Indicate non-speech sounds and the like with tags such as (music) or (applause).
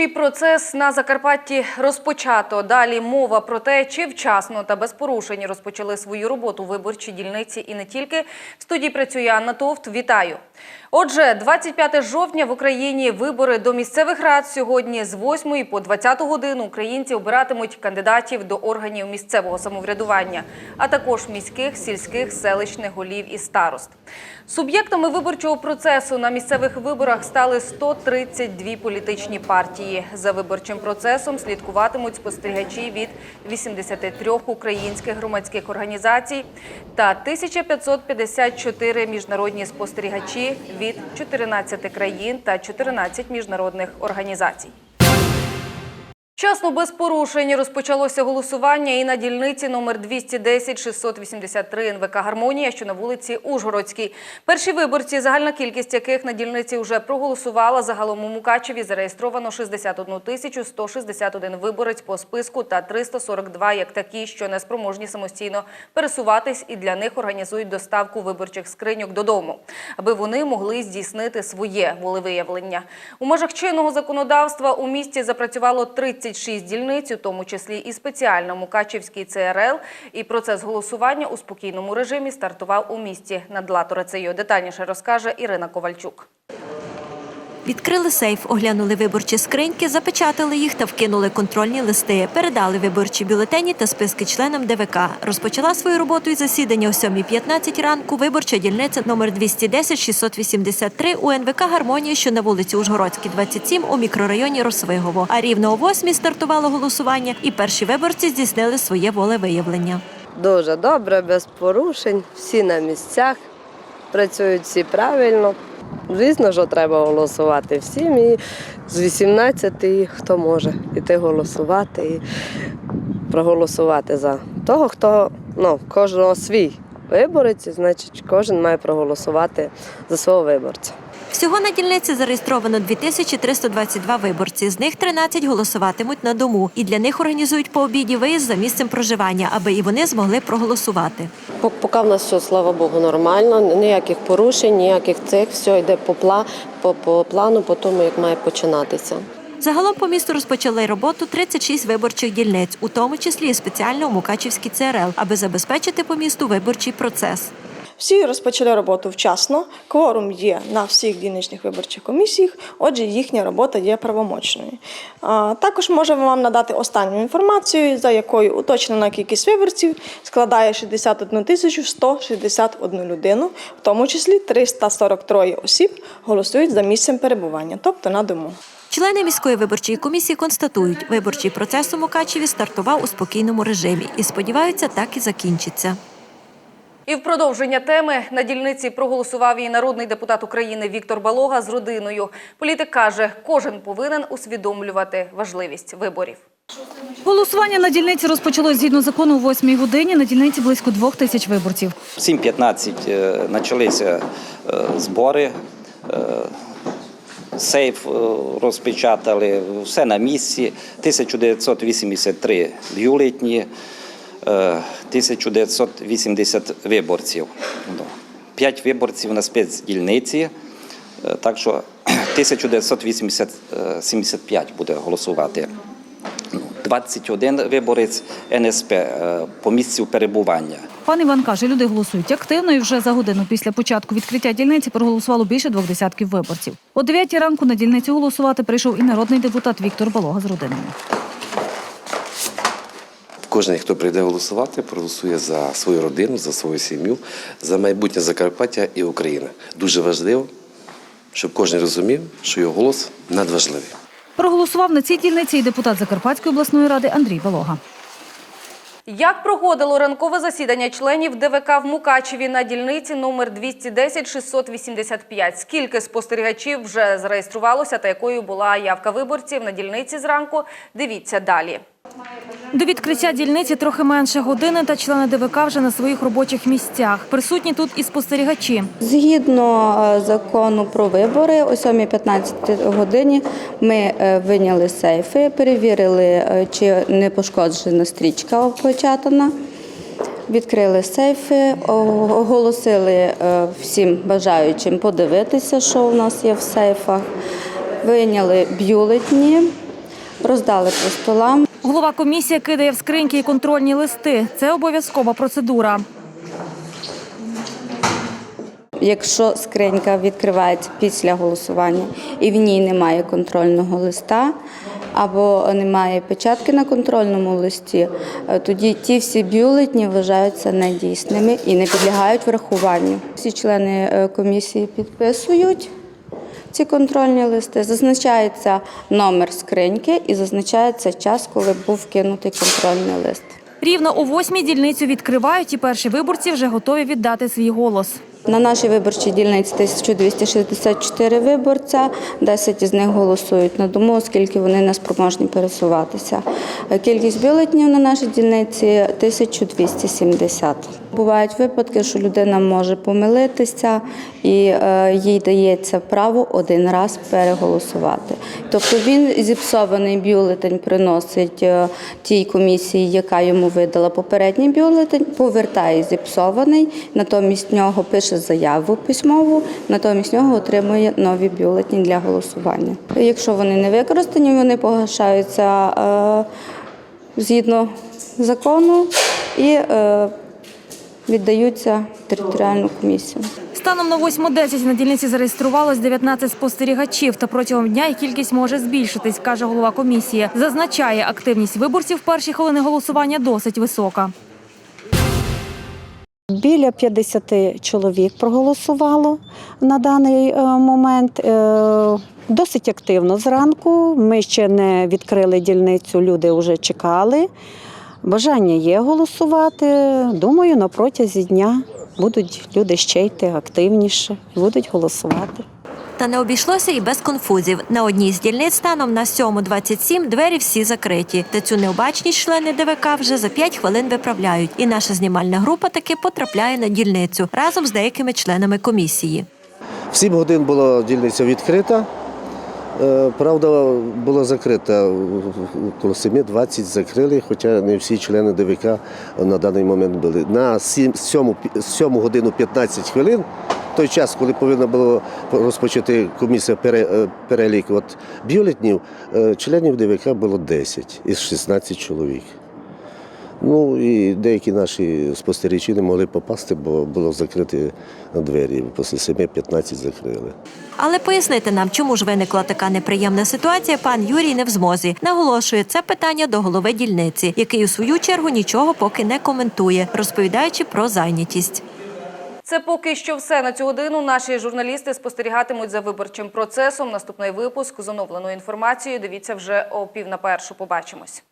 Виборчий процес на Закарпатті розпочато. Далі мова про те, чи вчасно та без порушень розпочали свою роботу виборчі дільниці і не тільки. В студії працює Анна Товт. Вітаю. Отже, 25 жовтня в Україні вибори до місцевих рад сьогодні з 8 по 20 годину українці обиратимуть кандидатів до органів місцевого самоврядування, а також міських, сільських, селищних голів і старост. Суб'єктами виборчого процесу на місцевих виборах стали 132 політичні партії. За виборчим процесом слідкуватимуть спостерігачі від 83 українських громадських організацій та 1554 міжнародні спостерігачі від 14 країн та 14 міжнародних організацій. Вчасно без порушень розпочалося голосування і на дільниці номер 210-683 НВК «Гармонія», що на вулиці Ужгородській. Перші виборці, загальна кількість яких на дільниці вже проголосувала. Загалом у Мукачеві зареєстровано 61 тисячу 161 виборець по списку та 342 як такі, що не спроможні самостійно пересуватись і для них організують доставку виборчих скриньок додому, аби вони могли здійснити своє волевиявлення. У межах чинного законодавства у місті запрацювало 36 дільниць, у тому числі і спеціально Мукачівський ЦРЛ. І процес голосування у спокійному режимі стартував у місті над Латорицею. Детальніше розкаже Ірина Ковальчук. Відкрили сейф, оглянули виборчі скриньки, запечатали їх та вкинули контрольні листи. Передали виборчі бюлетені та списки членам ДВК. Розпочала свою роботу і засідання о 7.15 ранку. Виборча дільниця номер 210-683 у НВК «Гармонія», що на вулиці Ужгородській, 27 у мікрорайоні Росвигово. А рівно о 8 стартувало голосування, і перші виборці здійснили своє волевиявлення. Дуже добре, без порушень, всі на місцях, працюють всі правильно. Звісно, що треба голосувати всім і з 18 і хто може іти голосувати і проголосувати за того, хто ну, кожного свій виборець, значить, кожен має проголосувати за свого виборця. Всього на дільниці зареєстровано 2322 виборці. З них 13 голосуватимуть на дому. І для них організують по обіді виїзд за місцем проживання, аби і вони змогли проголосувати. Пок- Поки в нас все, слава Богу, нормально, ніяких порушень, ніяких цих, все йде по, пла, по, по плану, по тому, як має починатися. Загалом по місту розпочали роботу 36 виборчих дільниць, у тому числі і спеціально у Мукачівській ЦРЛ, аби забезпечити по місту виборчий процес. Всі розпочали роботу вчасно. Кворум є на всіх дільничних виборчих комісіях, отже, їхня робота є правомочною. Також можемо вам надати останню інформацію, за якою уточнена кількість виборців складає 61 тисячу 161 людину, в тому числі 343 осіб голосують за місцем перебування, тобто на дому. Члени міської виборчої комісії констатують, виборчий процес у Мукачеві стартував у спокійному режимі і сподіваються, так і закінчиться. І в продовження теми на дільниці проголосував і народний депутат України Віктор Балога з родиною. Політик каже, кожен повинен усвідомлювати важливість виборів. Голосування на дільниці розпочалось згідно закону о 8 годині. На дільниці близько двох тисяч виборців. В 7.15 е, почалися е, збори. е, Сейф розпечатали, все на місці. 1983 бюлетні, 1980 виборців. Ну, П'ять виборців на спецдільниці, е, так що (clears throat) 1975 буде голосувати. Ну, 21 виборець НСП е, по місцю перебування. Пан Іван каже, люди голосують активно і вже за годину після початку відкриття дільниці проголосувало більше двох десятків виборців. О 9 ранку на дільниці голосувати прийшов і народний депутат Віктор Балога з родиною. Кожен, хто прийде голосувати, проголосує за свою родину, за свою сім'ю, за майбутнє Закарпаття і України. Дуже важливо, щоб кожен розумів, що його голос надважливий. Проголосував на цій дільниці і депутат Закарпатської обласної ради Андрій Балога. Як проходило ранкове засідання членів ДВК в Мукачеві на дільниці номер 210-685? Скільки спостерігачів вже зареєструвалося та якою була явка виборців на дільниці зранку? Дивіться далі. До відкриття дільниці трохи менше години, та члени ДВК вже на своїх робочих місцях. Присутні тут і спостерігачі. Згідно е, закону про вибори, о 7.15 годині ми е, виняли сейфи, перевірили, е, чи не пошкоджена стрічка опечатана. Відкрили сейфи, оголосили всім бажаючим подивитися, що у нас є в сейфах. Вийняли бюлетні, роздали по столам. Голова комісії кидає в скриньки і контрольні листи. Це обов'язкова процедура. Якщо скринька відкривається після голосування і в ній немає контрольного листа або немає печатки на контрольному листі, е, тоді ті всі бюлетні вважаються недійсними і не підлягають врахуванню. Всі члени е, комісії підписують ці контрольні листи, зазначається номер скриньки і зазначається час, коли був кинутий контрольний лист. Рівно о восьмій дільницю відкривають і перші виборці вже готові віддати свій голос. На нашій виборчій дільниці 1264 виборця, 10 із них голосують на дому, оскільки вони не спроможні пересуватися. Кількість бюлетнів на нашій дільниці 1270. Бувають випадки, що людина може помилитися і е, їй дається право один раз переголосувати. Тобто він зіпсований бюлетень приносить е, тій комісії, яка йому видала попередній бюлетень, повертає зіпсований, натомість нього пише заяву письмову, натомість нього отримує нові бюлетні для голосування. Якщо вони не використані, вони погашаються е, згідно закону і е, віддаються територіальну комісію. Станом на 8.10 на дільниці зареєструвалось 19 спостерігачів, та протягом дня їх кількість може збільшитись, каже голова комісії. Зазначає, активність виборців перші хвилини голосування досить висока. Біля 50 чоловік проголосувало на даний е, момент. Е, Досить активно зранку. Ми ще не відкрили дільницю, люди вже чекали. Бажання є голосувати. Думаю, на протязі дня будуть люди ще йти активніше, будуть голосувати. Та не обійшлося і без конфузів. На одній з дільниць станом на 7.27 двері всі закриті. Та цю необачність члени ДВК вже за 5 хвилин виправляють. І наша знімальна група таки потрапляє на дільницю разом з деякими членами комісії. В 7 годин була дільниця відкрита. Е, Правда, була закрита коло 7.20 закрили, хоча не всі члени ДВК на даний момент були. На 7, 7, 7 годину 15 хвилин, той час, коли повинна була розпочати комісія е, перелік от бюлетнів, е, членів ДВК було 10 із 16 чоловік. Ну і деякі наші спостерігачі не могли попасти, бо було закриті двері. Після 7-15 закрили. Але пояснити нам, чому ж виникла така неприємна ситуація, пан Юрій не в змозі. Наголошує це питання до голови дільниці, який у свою чергу нічого поки не коментує, розповідаючи про зайнятість. Це поки що все на цю годину. Наші журналісти спостерігатимуть за виборчим процесом. Наступний випуск з оновленою інформацією. Дивіться вже о пів на першу. Побачимось.